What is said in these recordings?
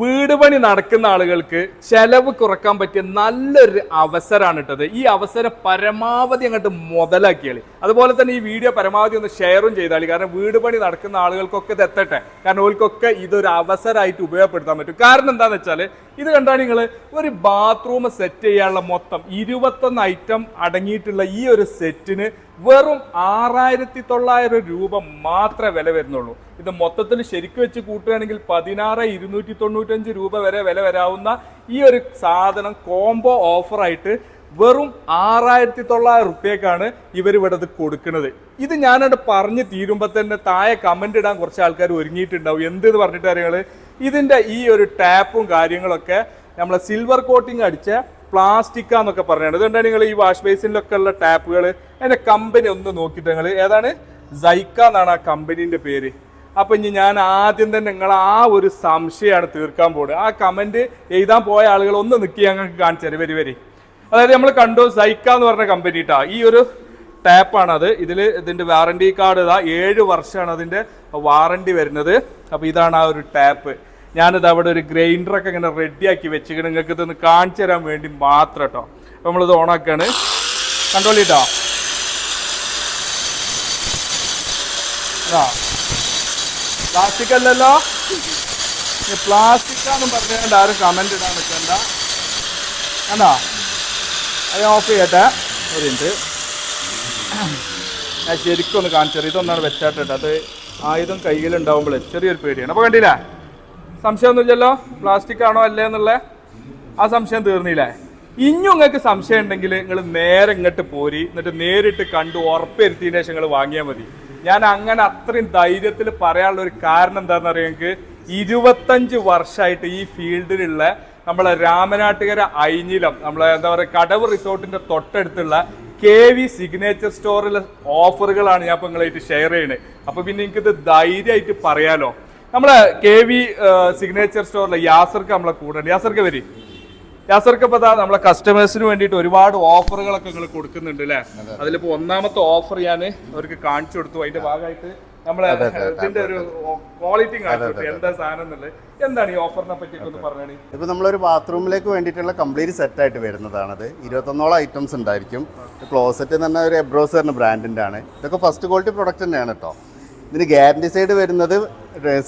വീട് പണി നടക്കുന്ന ആളുകൾക്ക് ചെലവ് കുറയ്ക്കാൻ പറ്റിയ നല്ലൊരു അവസരമാണ് ഇട്ടത്. ഈ അവസരം പരമാവധി അങ്ങോട്ട് മുതലാക്കിയാളി അതുപോലെ തന്നെ ഈ വീഡിയോ പരമാവധി ഒന്ന് ഷെയറും ചെയ്താളി കാരണം വീട് പണി നടക്കുന്ന ആളുകൾക്കൊക്കെ ഇത് എത്തട്ടെ. കാരണം ഓൽക്കൊക്കെ ഇതൊരു അവസരമായിട്ട് ഉപയോഗപ്പെടുത്താൻ പറ്റും. കാരണം എന്താണെന്ന് വെച്ചാൽ ഇത് കണ്ടാൽ നിങ്ങൾ ഒരു ബാത്റൂം സെറ്റ് ചെയ്യാനുള്ള മൊത്തം ഇരുപത്തൊന്ന് ഐറ്റം അടങ്ങിയിട്ടുള്ള ഈ ഒരു സെറ്റിന് വെറും ആറായിരത്തി തൊള്ളായിരം രൂപ മാത്രമേ വില വരുന്നുള്ളൂ. ഇത് മൊത്തത്തിൽ ശരിക്കും വെച്ച് കൂട്ടുകയാണെങ്കിൽ പതിനാറ് ഇരുന്നൂറ്റി തൊണ്ണൂറ്റഞ്ച് രൂപ വരെ വില വരാവുന്ന ഈ ഒരു സാധനം കോംബോ ഓഫറായിട്ട് വെറും ആറായിരത്തി തൊള്ളായിരം റുപ്യക്കാണ് ഇവർ ഇവിടെ കൊടുക്കുന്നത്. ഇത് ഞാനത് പറഞ്ഞ് തീരുമ്പോൾ തന്നെ താഴെ കമന്റ് ഇടാൻ കുറച്ച് ആൾക്കാർ ഒരുങ്ങിയിട്ടുണ്ടാവും. എന്ത് പറഞ്ഞിട്ട് കാര്യങ്ങൾ ഇതിന്റെ ഈ ഒരു ടാപ്പും കാര്യങ്ങളൊക്കെ നമ്മളെ സിൽവർ കോട്ടിങ് അടിച്ച പ്ലാസ്റ്റിക്കാന്നൊക്കെ പറഞ്ഞാണ് ഇതുകൊണ്ടാണ് നിങ്ങൾ ഈ വാഷ് ബേസിനിലൊക്കെ ഉള്ള ടാപ്പുകൾ അതിന്റെ കമ്പനി ഒന്ന് നോക്കിയിട്ട് നിങ്ങൾ ഏതാണ്? സൈക്ക എന്നാണ് ആ കമ്പനീന്റെ പേര്. അപ്പൊ ഇനി ഞാൻ ആദ്യം തന്നെ നിങ്ങൾ ആ ഒരു സംശയമാണ് തീർക്കാൻ പോകുന്നത്. ആ കമന്റ് എഴുതാൻ പോയ ആളുകൾ ഒന്ന് നിൽക്കി ഞങ്ങൾക്ക് കാണിച്ചു തരും. വരി വരി. അതായത് നമ്മൾ കണ്ടു സൈക്ക എന്ന് പറഞ്ഞ കമ്പനി ട്ടാ. ഈ ഒരു ടാപ്പാണ് അത്. ഇതിൽ ഇതിന്റെ വാറണ്ടി കാർഡ് ഇതാ ഏഴ് വർഷമാണ് അതിന്റെ വാറണ്ടി വരുന്നത്. അപ്പോൾ ഇതാണ് ആ ഒരു ടാപ്പ്. ഞാനിത് അവിടെ ഒരു ഗ്രൈൻഡറൊക്കെ ഇങ്ങനെ റെഡിയാക്കി വെച്ചിട്ട് നിങ്ങൾക്ക് ഇതൊന്ന് കാണിച്ചു തരാൻ വേണ്ടി മാത്രം കേട്ടോ അപ്പം നമ്മളിത് ഓണാക്കാണ്. കണ്ടോളിട്ടോ പ്ലാസ്റ്റിക് അല്ലല്ലോ. പ്ലാസ്റ്റിക് ആണെന്ന് പറഞ്ഞുകൊണ്ട് ആരും കമന്റ് ഇടാൻ നിൽക്കണ്ട. കണ്ടോ? അത് ഓഫ് ചെയ്യട്ടെ. ഒരു ഞാൻ ശരിക്കും ഒന്ന് കാണിച്ചു തരാം. ഇതൊന്നാണ് വെച്ചാട്ടിട്ട്. അത് ആയുധം കയ്യിലുണ്ടാവുമ്പോൾ ചെറിയൊരു പേടിയാണ്. അപ്പോൾ കണ്ടില്ലേ? സംശയമൊന്നുമില്ലല്ലോ? പ്ലാസ്റ്റിക് ആണോ അല്ലേ എന്നുള്ള ആ സംശയം തീർന്നില്ലേ? ഇനിയും നിങ്ങൾക്ക് സംശയം ഉണ്ടെങ്കിൽ നിങ്ങൾ നേരെ ഇങ്ങോട്ട് പോരി. എന്നിട്ട് നേരിട്ട് കണ്ട് ഉറപ്പരുത്തിയതിന് ശേഷം നിങ്ങൾ വാങ്ങിയാൽ മതി. ഞാൻ അങ്ങനെ അത്രയും ധൈര്യത്തിൽ പറയാനുള്ള ഒരു കാരണം എന്താണെന്ന് അറിയാം നിങ്ങൾക്ക്? ഇരുപത്തഞ്ച് വർഷമായിട്ട് ഈ ഫീൽഡിലുള്ള നമ്മളെ രാമനാട്ടുകര ഐഞ്ഞിലം നമ്മളെ എന്താ പറയുക കടവ് റിസോർട്ടിന്റെ തൊട്ടടുത്തുള്ള കെ വി സിഗ്നേച്ചർ സ്റ്റോറിലെ ഓഫറുകളാണ് ഞാൻ ഇപ്പോൾ നിങ്ങളായിട്ട് ഷെയർ ചെയ്യണേ. അപ്പോൾ പിന്നെ എനിക്കിത് ധൈര്യമായിട്ട് പറയാലോ? നമ്മളെ കെ വി സിഗ്നേച്ചർ സ്റ്റോറിലെ യാസർക്ക് നമ്മളെ കൂടെ യാസർക്ക് വരി. യാസർക്ക് ഇപ്പൊ നമ്മളെ കസ്റ്റമേഴ്സിന് വേണ്ടിയിട്ട് ഒരുപാട് ഓഫറുകളൊക്കെ നിങ്ങൾ കൊടുക്കുന്നുണ്ട് അല്ലേ അതിലിപ്പോ ഒന്നാമത്തെ ഓഫർ ഞാൻ അവർക്ക് കാണിച്ചു കൊടുത്തു. അതിന്റെ ഭാഗമായിട്ട് നമ്മളെ ഇതിന്റെ ഒരു ക്വാളിറ്റി എന്താ സാധനം എന്താണ് ഈ ഓഫറിനെ പറ്റി ഒന്ന് പറഞ്ഞാണ് ഇപ്പൊ നമ്മളൊരു ബാത്റൂമിലേക്ക് വേണ്ടിയിട്ടുള്ള കംപ്ലീറ്റ് സെറ്റ് ആയിട്ട് വരുന്നതാണത്. ഇരുപത്തൊന്നോളം ഐറ്റംസ് ഉണ്ടായിരിക്കും. ക്ലോസറ്റ് എന്ന് പറഞ്ഞ ഒരു എബ്രോസറിന് ബ്രാൻഡിന്റെ ആണ് ഇതൊക്കെ ഫസ്റ്റ് ക്വാളിറ്റി പ്രൊഡക്റ്റ് തന്നെയാണ് കേട്ടോ ഇതിന് ഗ്യാരണ്ടി സൈഡ് വരുന്നത്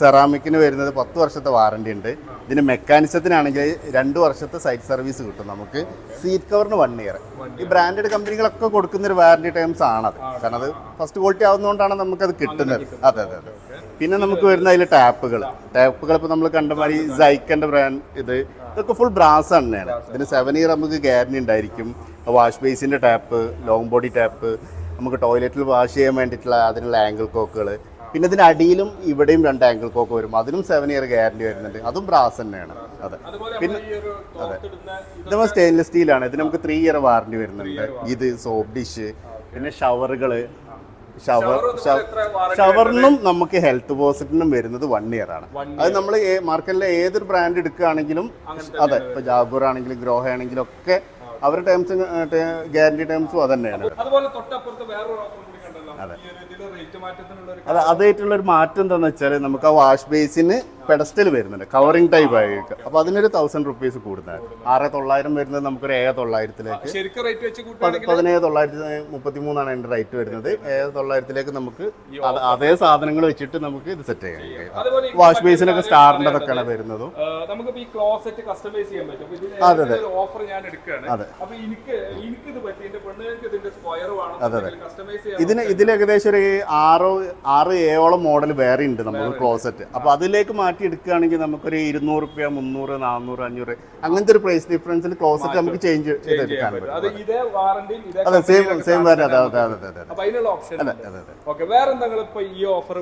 സെറാമിക്കിന് വരുന്നത് പത്ത് വർഷത്തെ വാറണ്ടി ഉണ്ട്. ഇതിന് മെക്കാനിസത്തിനാണെങ്കിൽ രണ്ട് വർഷത്തെ സൈറ്റ് സർവീസ് കിട്ടും നമുക്ക്. സീറ്റ് കവറിന് വൺ ഇയർ ഈ ബ്രാൻഡഡ് കമ്പനികളൊക്കെ കൊടുക്കുന്ന ഒരു വാറണ്ടി ടൈംസ് ആണത്. കാരണം അത് ഫസ്റ്റ് ക്വാളിറ്റി ആവുന്നതുകൊണ്ടാണ് നമുക്കത് കിട്ടുന്നത്. അതെ അതെ അതെ. പിന്നെ നമുക്ക് വരുന്ന അതിൽ ടാപ്പുകൾ ടാപ്പുകൾ ഇപ്പോൾ നമ്മൾ കണ്ട മാതിരി സൈക്കന്റെ ബ്രാൻഡ് ഇത്. ഇതൊക്കെ ഫുൾ ബ്രാസ് തന്നെയാണ്. ഇതിന് സെവൻ ഇയർ നമുക്ക് ഗ്യാരണ്ടി ഉണ്ടായിരിക്കും. വാഷ് ബേസിന്റെ ടാപ്പ് ലോങ് ബോഡി ടാപ്പ് നമുക്ക് ടോയ്ലറ്റിൽ വാഷ് ചെയ്യാൻ വേണ്ടിയിട്ടുള്ള അതിനുള്ള ആംഗിൾ കോക്കുകൾ പിന്നെ ഇതിന് അടിയിലും ഇവിടെയും രണ്ട് ആംഗിൾ കോക്ക് വരും. അതിനും സെവൻ ഇയർ ഗ്യാരണ്ടി വരുന്നുണ്ട്. അതും ബ്രാസ് തന്നെയാണ്. അതെ. പിന്നെ ഇത് നമ്മൾ സ്റ്റെയിൻലെസ് സ്റ്റീലാണ് ഇത് നമുക്ക് ത്രീ ഇയർ വാറണ്ടി വരുന്നുണ്ട്. ഇത് സോപ്പ് ഡിഷ് പിന്നെ ഷവറുകൾ ഷവർ ഷവറിനും നമുക്ക് ഹെൽത്ത് പോസിറ്റിനും വരുന്നത് വൺ ഇയർ ആണ്. അത് നമ്മൾ മാർക്കറ്റിലെ ഏതൊരു ബ്രാൻഡ് എടുക്കുകയാണെങ്കിലും അതെ. ഇപ്പൊ ജാബൂർ ആണെങ്കിലും ഗ്രോഹ ആണെങ്കിലും ഒക്കെ അവരുടെ ടേംസ് ഗ്യാരണ്ടി ടേംസും അത് തന്നെയാണ് അതുപോലെ തൊട്ടപ്പുറത്ത് വേറൊരു ഓഫർ കൂടി കണ്ടല്ലോ ഈ ഒരു ഇതിൽ റേറ്റ് ഒരു അത് അതായിട്ടുള്ള ഒരു മാറ്റം എന്താണെന്ന് വെച്ചാൽ നമുക്ക് ആ വാഷ് ബേസിന് പെഡസ്റ്റൽ വരുന്നുണ്ട്. കവറിംഗ് ടൈപ്പ് ആയിട്ട്. അപ്പോൾ അതിനൊരു തൗസൻഡ് റുപ്പീസ് കൂടുതലാണ്. ആറ് തൊള്ളായിരം വരുന്നത് നമുക്കൊരു ഏഴ് തൊള്ളായിരത്തിലേക്ക്. പതിനേഴ് തൊള്ളായിരത്തി മുപ്പത്തി മൂന്നാണ് അതിന്റെ റേറ്റ് വരുന്നത്. ഏഴ് തൊള്ളായിരത്തിലേക്ക് നമുക്ക് അതേ സാധനങ്ങൾ വെച്ചിട്ട് നമുക്ക് ഇത് സെറ്റ് ചെയ്യാൻ കഴിയും വാഷ് ബേസിനൊക്കെ സ്റ്റാറിന്റെ ഒക്കെയാണ് വരുന്നതും. നമുക്ക് ഈ ക്ലോസറ്റ് കസ്റ്റമൈസ് ചെയ്യാൻ പറ്റും. ഇതിന് അതെ, അതെ. ഒരു ഓഫർ ഞാൻ എടുക്കുകയാണ്. അതെ. അപ്പൊ എനിക്ക് എനിക്ക് ഇത് പറ്റി എന്റെ പെണ്ണുങ്ങൾക്ക് ഇതിന്റെ സ്ക്വയർ വേണം. കസ്റ്റമൈസ് ചെയ്യാൻ ഇതിന് ഇതിൽ ഏകദേശം ഒരു ആറോ ആറ് ഏഴോളം മോഡൽ വേറെ ഉണ്ട് നമുക്ക് ക്ലോസറ്റ് അപ്പൊ അതിലേക്ക് മാറ്റി എടുക്കുകയാണെങ്കിൽ നമുക്കൊരു ഇരുന്നൂറ് റുപ്യ മുന്നൂറ് നാനൂറ് അഞ്ഞൂറ് അങ്ങനത്തെ ഒരു പ്രൈസ് ഡിഫറൻസിൽ ക്ലോസറ്റ് നമുക്ക് ചേഞ്ച് ചെയ്തെടുക്കാൻ പറ്റും. അത് അതെ സെയിം സെയിം വേറെ അതെ അതെ അതെ അതെ. ഓപ്ഷൻ അതെ അതെ അതെ. ഓക്കെ വേറെ എന്താ ഈ ഓഫർ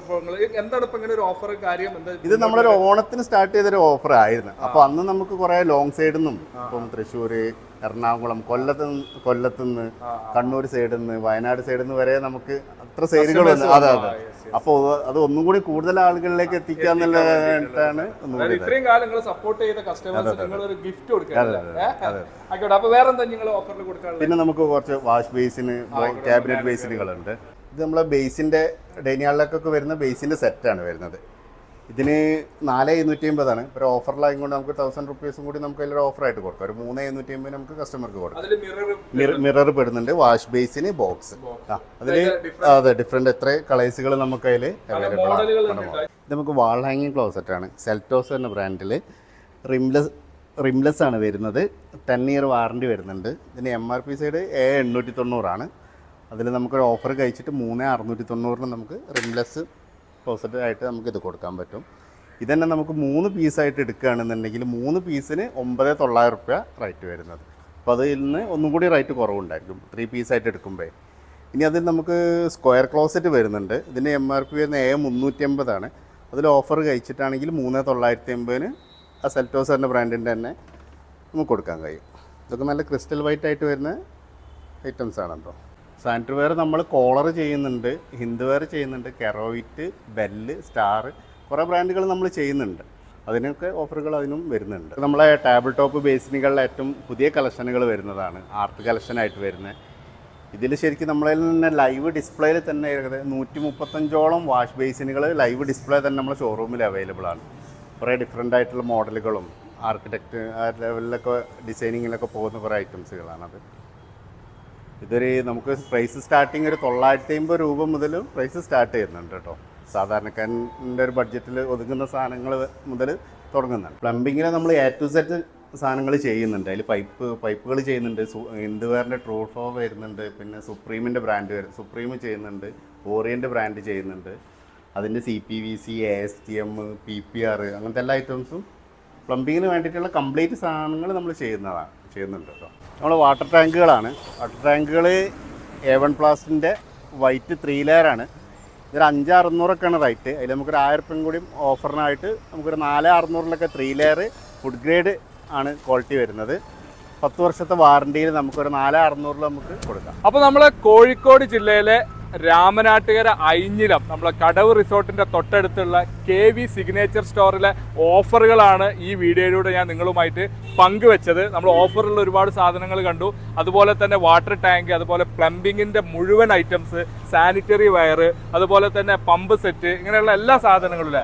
എന്താണ് ഇപ്പൊ ഇങ്ങനെ ഒരു ഓഫർ കാര്യം ഇത് നമ്മളൊരു ഓണത്തിന് സ്റ്റാർട്ട് ചെയ്തൊരു ഓഫർ ആയിരുന്നു. അപ്പൊ അന്ന് നമുക്ക് കുറെ ലോങ് സൈഡിൽ നിന്നും ഇപ്പം തൃശ്ശൂര് എറണാകുളം കൊല്ലത്ത് കൊല്ലത്തുനിന്ന് കണ്ണൂർ സൈഡിൽ നിന്ന് വയനാട് സൈഡിൽ നിന്ന് വരെ നമുക്ക് അത്ര സൈഡുകൾ അതെ അതെ. അപ്പോൾ അത് ഒന്നും കൂടി കൂടുതൽ ആളുകളിലേക്ക് എത്തിക്കുക എന്നുള്ളതാണ് ഇത്രയും കാലം നിങ്ങൾ സപ്പോർട്ട് ചെയ്ത കസ്റ്റമേഴ്സ് നിങ്ങൾ ഒരു ഗിഫ്റ്റ് കൊടുക്കുക ആയിക്കോട്ടെ. അപ്പൊ വേറെ എന്താ നിങ്ങൾ ഓഫറിൽ കൊടുക്കാനുള്ളത്? പിന്നെ നമുക്ക് കുറച്ച് വാഷ് ബേസിന് ക്യാബിനറ്റ് ബേസിനുകളുണ്ട് ഇത് നമ്മളെ ബേസിന്റെ ഡൈനിങ് ഹാളിലേക്കൊക്കെ വരുന്ന ബേസിന്റെ സെറ്റാണ് വരുന്നത്. ഇതിന് നാല് എഴുന്നൂറ്റി അമ്പതാണ് ഒരു ഓഫറിലായത് കൊണ്ട് നമുക്ക് തൗസൻഡ് റുപ്പീസും കൂടി നമുക്ക് അതിലൊരു ഓഫറായിട്ട് കൊടുക്കാം. ഒരു മൂന്ന് എഴുന്നൂറ്റി അമ്പത് നമുക്ക് കസ്റ്റമർക്ക് കൊടുക്കാം. മിറർ പെടുന്നുണ്ട്. വാഷ് ബേസിന് ബോക്സ് ആ അതിൽ അതെ ഡിഫറെന്റ് എത്ര കളേഴ്സുകൾ നമുക്ക് അതിൽ അവൈലബിൾ ആണ്. ഇത് നമുക്ക് വാൾ ഹാങ്ങിങ് ക്ലോസറ്റ് ആണ്. സെൽറ്റോസ് എന്ന ബ്രാൻഡിൽ റിംലെസ് റിംലെസ് ആണ് വരുന്നത്. ടെൻ ഇയർ വാറണ്ടി വരുന്നുണ്ട്. ഇതിന് എം ആർ പി സൈഡ് ഏ എണ്ണൂറ്റി തൊണ്ണൂറാണ്. അതിൽ നമുക്കൊരു ഓഫർ കഴിച്ചിട്ട് മൂന്ന് അറുന്നൂറ്റി തൊണ്ണൂറിന് നമുക്ക് റിംലെസ് ക്ലോസറ്റ് ആയിട്ട് നമുക്ക് ഇത് കൊടുക്കാൻ പറ്റും. ഇതന്നെ നമുക്ക് മൂന്ന് പീസായിട്ട് എടുക്കുകയാണെന്നുണ്ടെങ്കിൽ മൂന്ന് പീസിന് ഒമ്പത് തൊള്ളായിരം റുപ്യ റേറ്റ് വരുന്നത്. അപ്പോൾ അതിൽ നിന്ന് ഒന്നും കൂടി റേറ്റ് കുറവുണ്ടായിരിക്കും. ത്രീ പീസായിട്ട് എടുക്കുമ്പോൾ ഇനി അതിൽ നമുക്ക് സ്ക്വയർ ക്ലോസറ്റ് വരുന്നുണ്ട്. ഇതിന് എം ആർ പി വരുന്ന എ മുന്നൂറ്റി അമ്പതാണ് അതിൽ ഓഫർ കഴിച്ചിട്ടാണെങ്കിൽ മൂന്ന് തൊള്ളായിരത്തി അമ്പതിന് ആ സെൽറ്റോസ് എന്ന ബ്രാൻഡിന്റെ തന്നെ നമുക്ക് കൊടുക്കാൻ കഴിയും. ഇതൊക്കെ നല്ല ക്രിസ്റ്റൽ വൈറ്റ് ആയിട്ട് വരുന്ന ഐറ്റംസ് ആണ് കേട്ടോ സാനിറ്ററി വെയർ നമ്മൾ കോളർ ചെയ്യുന്നുണ്ട് ഹിന്ദു വെയർ ചെയ്യുന്നുണ്ട് കെറോയിറ്റ് ബെല്ല് സ്റ്റാർ കുറേ ബ്രാൻഡുകൾ നമ്മൾ ചെയ്യുന്നുണ്ട്. അതിനൊക്കെ ഓഫറുകൾ അതിനും വരുന്നുണ്ട്. നമ്മളെ ടേബിൾ ടോപ്പ് ബേസിനുകളിൽ ഏറ്റവും പുതിയ കളക്ഷനുകൾ വരുന്നതാണ് ആർട്ട് കളക്ഷനായിട്ട് വരുന്നത് ഇതിൽ ശരിക്കും നമ്മളിൽ തന്നെ ലൈവ് ഡിസ്പ്ലേയിൽ തന്നെ ഏകദേശം നൂറ്റി മുപ്പത്തഞ്ചോളം വാഷ് ബേസിനുകൾ ലൈവ് ഡിസ്പ്ലേ തന്നെ നമ്മുടെ ഷോറൂമിൽ അവൈലബിൾ ആണ്. കുറേ ഡിഫറെന്റ് ആയിട്ടുള്ള മോഡലുകളും ആർക്കിടെക്റ്റ് ലെവലിലൊക്കെ ഡിസൈനിങ്ങിലൊക്കെ പോകുന്ന കുറേ ഐറ്റംസുകളാണത് ഇതൊരു നമുക്ക് പ്രൈസ് സ്റ്റാർട്ടിങ് ഒരു തൊള്ളായിരത്തി അമ്പത് രൂപ മുതൽ പ്രൈസ് സ്റ്റാർട്ട് ചെയ്യുന്നുണ്ട് കേട്ടോ. സാധാരണക്കാരന്റെ ഒരു ബഡ്ജറ്റിൽ ഒതുങ്ങുന്ന സാധനങ്ങൾ മുതൽ തുടങ്ങുന്നുണ്ട്. പ്ലംബിങ്ങിൽ നമ്മൾ എ ടു സെറ്റ് സാധനങ്ങൾ ചെയ്യുന്നുണ്ട്. അതിൽ പൈപ്പ് പൈപ്പുകൾ ചെയ്യുന്നുണ്ട്. ഇന്ദുവേറിന്റെ ട്രൂ വരുന്നുണ്ട്. പിന്നെ സുപ്രീമിന്റെ ബ്രാൻഡ് വരും. സുപ്രീം ചെയ്യുന്നുണ്ട്. ഓറിയന്റ് ബ്രാൻഡ് ചെയ്യുന്നുണ്ട്. അതിന്റെ C P V C A S T M P P R അങ്ങനത്തെ എല്ലാ ഐറ്റംസും പ്ലംബിങ്ങിന് വേണ്ടിയിട്ടുള്ള കംപ്ലീറ്റ് സാധനങ്ങൾ നമ്മൾ ചെയ്യുന്നതാണ്. ചെയ്യുന്നുണ്ട് കേട്ടോ നമ്മൾ വാട്ടർ ടാങ്കുകളാണ് വാട്ടർ ടാങ്കുകൾ എ വൺ പ്ലാസ്റ്റിന്റെ വൈറ്റ് ത്രീ ലെയറാണ് ഇതൊരു അഞ്ച് അറുന്നൂറൊക്കെയാണ് റേറ്റ് അതിൽ നമുക്കൊരു ആയിരം റുപ്യം കൂടി ഓഫറിനായിട്ട് നമുക്കൊരു നാല് അറുന്നൂറിലൊക്കെ ത്രീ ലെയർ ഫുഡ് ഗ്രേഡ് ആണ് ക്വാളിറ്റി വരുന്നത്. പത്ത് വർഷത്തെ വാറണ്ടിയിൽ നമുക്കൊരു നാല് അറുന്നൂറിൽ നമുക്ക് കൊടുക്കാം. അപ്പോൾ നമ്മൾ കോഴിക്കോട് ജില്ലയിലെ രാമനാട്ടുകര അയിഞ്ഞിലം നമ്മളെ കടവ് റിസോർട്ടിന്റെ തൊട്ടടുത്തുള്ള കെ വി സിഗ്നേച്ചർ സ്റ്റോറിലെ ഓഫറുകളാണ് ഈ വീഡിയോയിലൂടെ ഞാൻ നിങ്ങളുമായിട്ട് പങ്കുവെച്ചത് നമ്മൾ ഓഫറിലുള്ള ഒരുപാട് സാധനങ്ങൾ കണ്ടു അതുപോലെ തന്നെ വാട്ടർ ടാങ്ക് അതുപോലെ പ്ലംബിങ്ങിന്റെ മുഴുവൻ ഐറ്റംസ് സാനിറ്ററി വയർ അതുപോലെ തന്നെ പമ്പ് സെറ്റ് ഇങ്ങനെയുള്ള എല്ലാ സാധനങ്ങളും?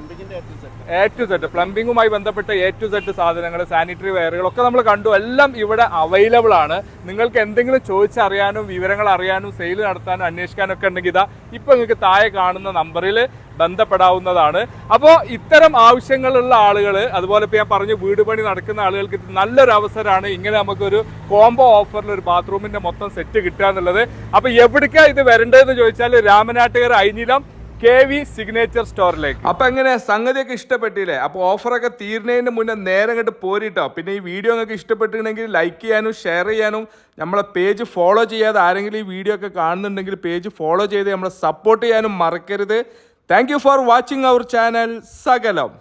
എ ടു സെറ്റ് പ്ലംബിങ്ങുമായി ബന്ധപ്പെട്ട എ ടു സെറ്റ് സാധനങ്ങൾ സാനിറ്ററി വെയറുകളൊക്കെ നമ്മൾ കണ്ടു. എല്ലാം ഇവിടെ അവൈലബിൾ ആണ്. നിങ്ങൾക്ക് എന്തെങ്കിലും ചോദിച്ചറിയാനും വിവരങ്ങൾ അറിയാനും സെയിൽ നടത്താനും അന്വേഷിക്കാനും ഒക്കെ ഉണ്ടെങ്കിൽ ഇതാ ഇപ്പൊ നിങ്ങൾക്ക് താഴെ കാണുന്ന നമ്പറിൽ ബന്ധപ്പെടാവുന്നതാണ്. അപ്പോൾ ഇത്തരം ആവശ്യങ്ങളുള്ള ആളുകൾ അതുപോലെ ഇപ്പോൾ ഞാൻ പറഞ്ഞു വീട് പണി നടക്കുന്ന ആളുകൾക്ക് നല്ലൊരു അവസരമാണ്. ഇങ്ങനെ നമുക്കൊരു കോംബോ ഓഫറിൽ ഒരു ബാത്റൂമിന്റെ മൊത്തം സെറ്റ് കിട്ടുക എന്നുള്ളത്. അപ്പോൾ എവിടേക്കാണ് ഇത് വരേണ്ടതെന്ന് ചോദിച്ചാൽ Ramanattukara Ainilam K V signature സ്റ്റോറിലേക്ക്. അപ്പൊ എങ്ങനെ? സംഗതിയൊക്കെ ഇഷ്ടപ്പെട്ടില്ലേ? അപ്പൊ ഓഫറൊക്കെ തീരുന്നതിന് മുന്നേ നേരെ അങ്ങോട്ട് പോരിട്ടോ. പിന്നെ ഈ വീഡിയോ നിങ്ങൾക്ക് ഇഷ്ടപ്പെട്ടിട്ടുണ്ടെങ്കിൽ ലൈക്ക് ചെയ്യാനും ഷെയർ ചെയ്യാനും നമ്മളെ പേജ് ഫോളോ ചെയ്യാതെ ആരെങ്കിലും ഈ വീഡിയോ ഒക്കെ കാണുന്നുണ്ടെങ്കിൽ പേജ് ഫോളോ ചെയ്ത് നമ്മളെ സപ്പോർട്ട് ചെയ്യാനും മറക്കരുത്. Thank for watching our channel Sakalam.